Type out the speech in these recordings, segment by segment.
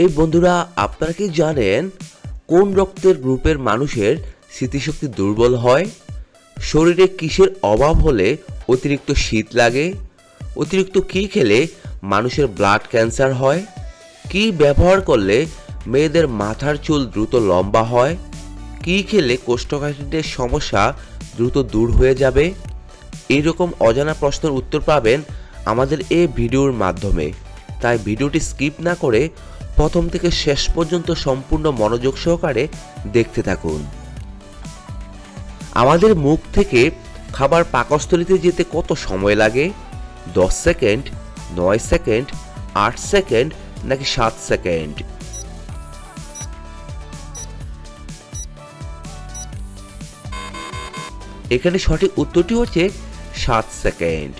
এই বন্ধুরা, আপনারা কি জানেন কোন রক্তের গ্রুপের মানুষের স্মৃতিশক্তি দুর্বল হয়? শরীরে কিসের অভাব হলে অতিরিক্ত শীত লাগে? অতিরিক্ত কী খেলে মানুষের ব্লাড ক্যান্সার হয়? কী ব্যবহার করলে মেয়েদের মাথার চুল দ্রুত লম্বা হয়? কী খেলে কোষ্ঠকাঠিন্যের সমস্যা দ্রুত দূর হয়ে যাবে? এইরকম অজানা প্রশ্নের উত্তর পাবেন আমাদের এই ভিডিওর মাধ্যমে। তাই ভিডিওটি স্কিপ না করে প্রথম থেকে শেষ পর্যন্ত সম্পূর্ণ মনোযোগ সহকারে দেখতে থাকুন। আমাদের মুখ থেকে খাবার পাকস্থলিতে যেতে কত সময় লাগে? দশ সেকেন্ড, নয় সেকেন্ড, আট সেকেন্ড, নাকি সাত সেকেন্ড? এখানে সঠিক উত্তরটি হচ্ছে সাত সেকেন্ড।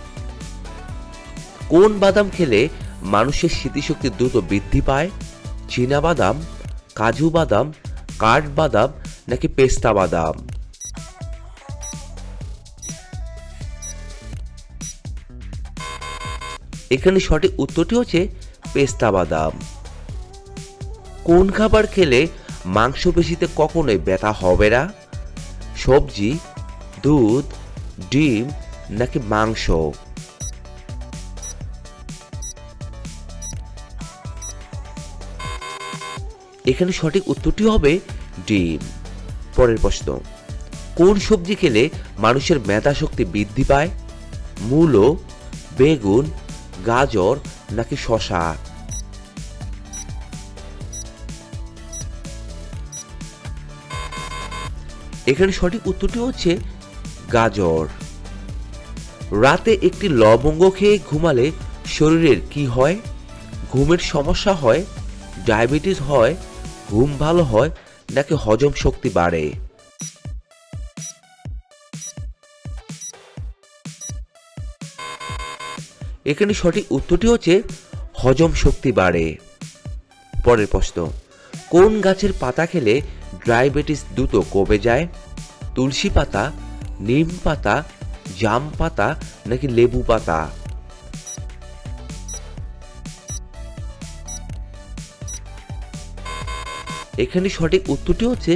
কোন বাদাম খেলে মানুষের স্মৃতিশক্তি দ্রুত বৃদ্ধি পায়? বাদাম কাজু বাদাম কাঠবাদাম নাকি পেস্তা বাদাম? এখানে সঠিক উত্তরটি হচ্ছে পেস্তা বাদাম। কোন খাবার খেলে মাংসপেশিতে কখনোই ব্যথা হবে না? সবজি, দুধ, ডিম নাকি মাংস? এখানে সঠিক উত্তরটি হবে ডিম। পরের প্রশ্ন, কোন সবজি খেলে মানুষের মেধা শক্তি বৃদ্ধি পায়? মূলো, বেগুন, গাজর নাকি শশা এখানে সঠিক উত্তরটি হচ্ছে গাজর। রাতে একটি লবঙ্গ খেয়ে ঘুমালে শরীরের কি হয়? ঘুমের সমস্যা হয়, ডায়াবেটিস হয় ঘুম ভালো হয়, নাকি হজম শক্তি বাড়ে? এখানে সঠিক উত্তরটি হচ্ছে, হজম শক্তি বাড়ে। পরের প্রশ্ন, কোন গাছের পাতা খেলে ডায়াবেটিস দ্রুত কমে যায়? তুলসী পাতা, নিম পাতা, জাম পাতা, নাকি লেবু পাতা? এখানে সঠিক উত্তরটি হচ্ছে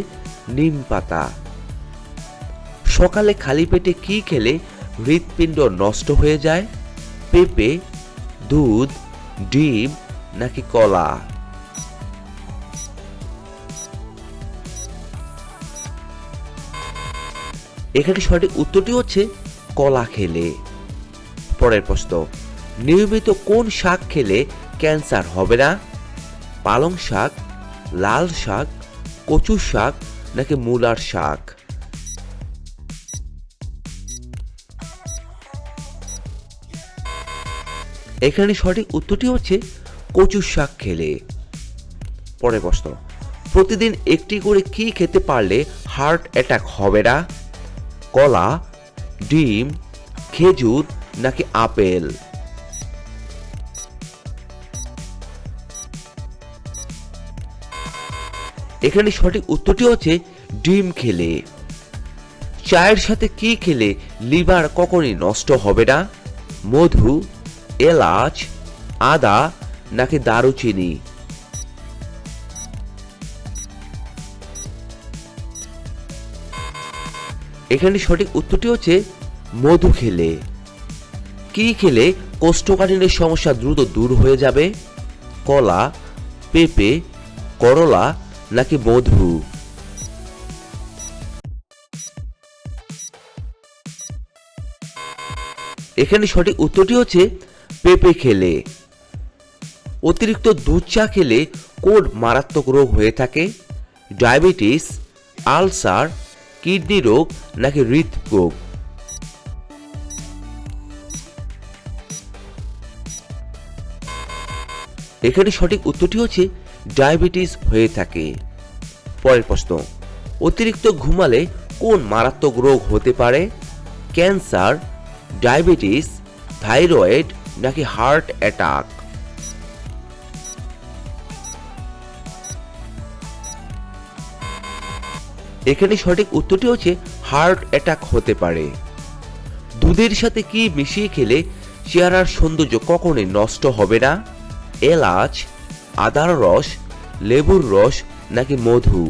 নিম পাতা। সকালে খালি পেটে কি খেলে হৃৎপিণ্ড নষ্ট হয়ে যায়? পেঁপে, দুধ, ডিম নাকি কলা? এখানে সঠিক উত্তরটি হচ্ছে কলা খেলে। পরের প্রশ্ন, নিয়মিত কোন শাক খেলে ক্যান্সার হবে না? পালং শাক লাল শাক, কচু শাক, নাকি মূলার শাক? এখানে সঠিক উত্তরটি হচ্ছে কচুর শাক খেলে। পরের প্রশ্ন, প্রতিদিন একটি করে কি খেতে পারলে হার্ট অ্যাটাক হবে না? কলা, ডিম, খেজুর, নাকি আপেল? এখানে সঠিক উত্তরটি হচ্ছে ডিম খেলে। চায়ের সাথে কি খেলে লিভার কখনই নষ্ট হবে না? মধু, এলাচ, আদা নাকি দারুচিনি? এখানে সঠিক উত্তরটি হচ্ছে মধু খেলে। কি খেলে কোষ্ঠকাঠিন্যের সমস্যা দ্রুত দূর হয়ে যাবে? কলা, পেঁপে, করলা নাকি মধু এখানে সঠিক উত্তরটি হচ্ছে পেঁপে খেলে। অতিরিক্ত দুধ চা খেলে কোন মারাত্মক রোগ হয়ে থাকে। ডায়াবেটিস, আলসার, কিডনি রোগ নাকি হৃদরোগ? এখানে সঠিক উত্তরটি হচ্ছে ডায়াবেটিস হয়ে থাকে। পরের প্রশ্ন, অতিরিক্ত ঘুমালে কোন মারাত্মক রোগ হতে পারে? ক্যান্সার, ডায়াবেটিস, থাইরয়েড নাকি হার্ট অ্যাটাক? এখানে সঠিক উত্তরটি হচ্ছে হার্ট অ্যাটাক হতে পারে। দুধের সাথে কি মিশিয়ে খেলে চেহারার সৌন্দর্য কখনোই নষ্ট হবে না? এলাচ আদার রস, লেবুর রস নাকি মধু?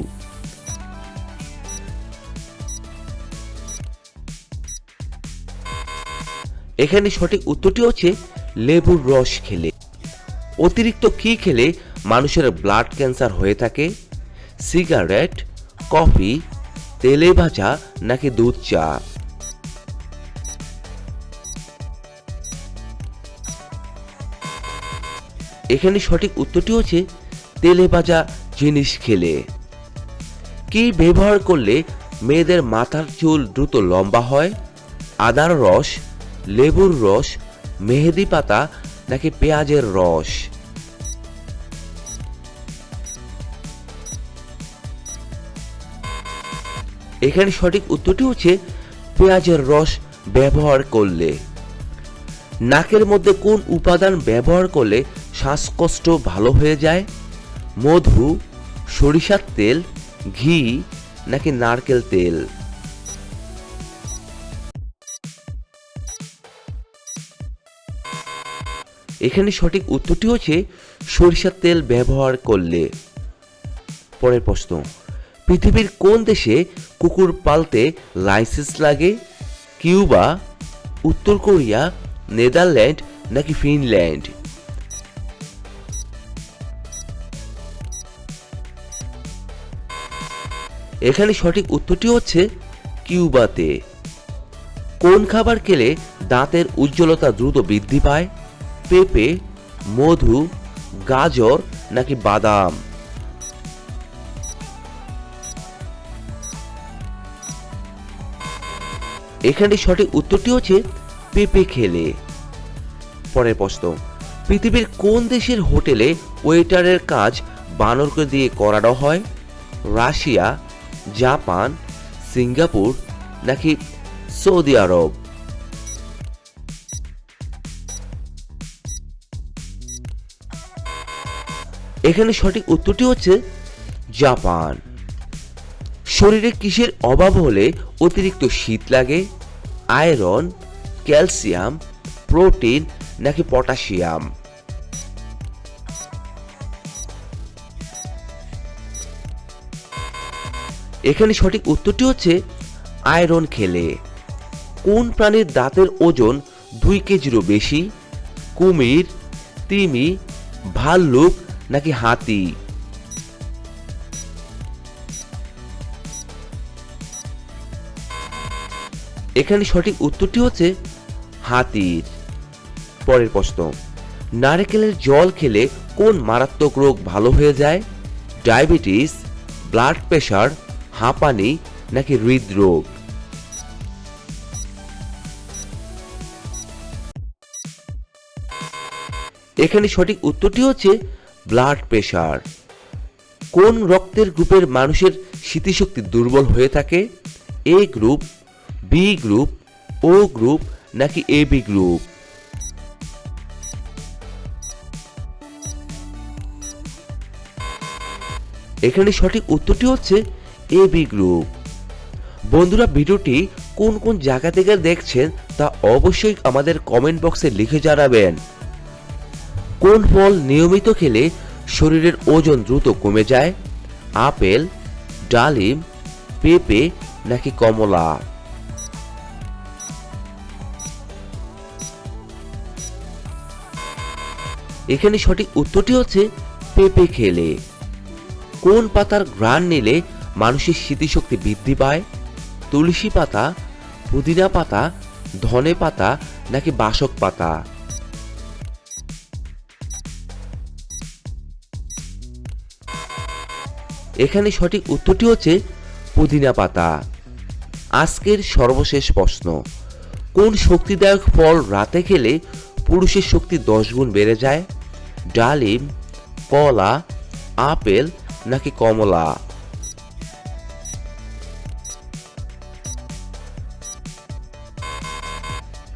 এখানে সঠিক উত্তরটি হচ্ছে লেবুর রস খেলে। অতিরিক্ত কি খেলে মানুষের ব্লাড ক্যান্সার হয়ে থাকে? সিগারেট কফি তেলে ভাজা নাকি দুধ চা? এখানে সঠিক উত্তরটি হচ্ছে তেলে ভাজা জিনিস খেলে। কি ব্যবহার করলে মেয়েদের মাথার চুল দ্রুত লম্বা হয়? আদার রস, লেবুর রস, মেহেদি পাতা নাকি পেঁয়াজের রস? এখানে সঠিক উত্তরটি হচ্ছে পেঁয়াজের রস ব্যবহার করলে। নাকের মধ্যে কোন উপাদান ব্যবহার করলে শ্বাসকষ্ট ভালো হয়ে যায়? মধু সরিষার তেল, ঘি, নাকি নারকেল তেল? এখানে সঠিক উত্তরটি হচ্ছে সরিষার তেল ব্যবহার করলে। পরের প্রশ্ন, পৃথিবীর কোন দেশে কুকুর পালতে লাইসেন্স লাগে? কিউবা, উত্তর কোরিয়া, নেদারল্যান্ড নাকি ফিনল্যান্ড? এখানে সঠিক উত্তরটি হচ্ছে কিউবাতে। কোন খাবার খেলে দাঁতের উজ্জ্বলতা দ্রুত বৃদ্ধি পায়? পেঁপে, মধু, গাজর নাকি বাদাম? এখানে সঠিক উত্তরটি হচ্ছে পেঁপে খেলে। পরের প্রশ্ন, পৃথিবীর কোন দেশের হোটেলে ওয়েটারের কাজ বানরকে দিয়ে করানো হয়? রাশিয়া জাপান, সিঙ্গাপুর নাকি সৌদি আরব? এখানে সঠিক উত্তরটি হচ্ছে জাপান। শরীরে কিসের অভাব হলে অতিরিক্ত শীত লাগে, আয়রন, ক্যালসিয়াম, প্রোটিন নাকি পটাশিয়াম? এখানে সঠিক উত্তরটি হচ্ছে আয়রন খেলে। কোন প্রাণীর দাঁতের ওজন দুই কেজিরও বেশি? কুমির, তিমি, ভাল্লুক নাকি হাতি? এখানে সঠিক উত্তরটি হচ্ছে হাতির। পরের প্রশ্ন, নারকেলের জল খেলে কোন মারাত্মক রোগ ভালো হয়ে যায়? ডায়াবেটিস, ব্লাড প্রেশার হাঁপানি নাকি হৃদরোগ? এখানে সঠিক উত্তরটি হচ্ছে ব্লাড প্রেশার কোন রক্তের গ্রুপের মানুষের স্মৃতিশক্তি দুর্বল হয়ে থাকে? A group B group O group নাকি এ বি গ্রুপ এখানে সঠিক উত্তরটি হচ্ছে এ বি গ্রুপ বন্ধুরা, ভিডিওটি কোন কোন জায়গা থেকে দেখছেন তা অবশ্যই আমাদের কমেন্ট বক্সে লিখে জানাবেন। কোন ফল নিয়মিত খেলে শরীরের ওজন দ্রুত কমে যায়? আপেল, ডালিম, পেঁপে নাকি কমলা? এখানে সঠিক উত্তরটি হচ্ছে পেঁপে খেলে। কোন পাতার ঘ্রাণ নিলে মানুষের স্মৃতিশক্তি বৃদ্ধি পায়। তুলসী পাতা, পুদিনা পাতা, ধনে পাতা নাকি বাসক পাতা। এখানে সঠিক উত্তরটি হচ্ছে পুদিনা পাতা। আজকের সর্বশেষ প্রশ্ন, কোন শক্তিদায়ক ফল রাতে খেলে পুরুষের শক্তি দশ গুণ বেড়ে যায়? ডালিম, কলা, আপেল নাকি কমলা?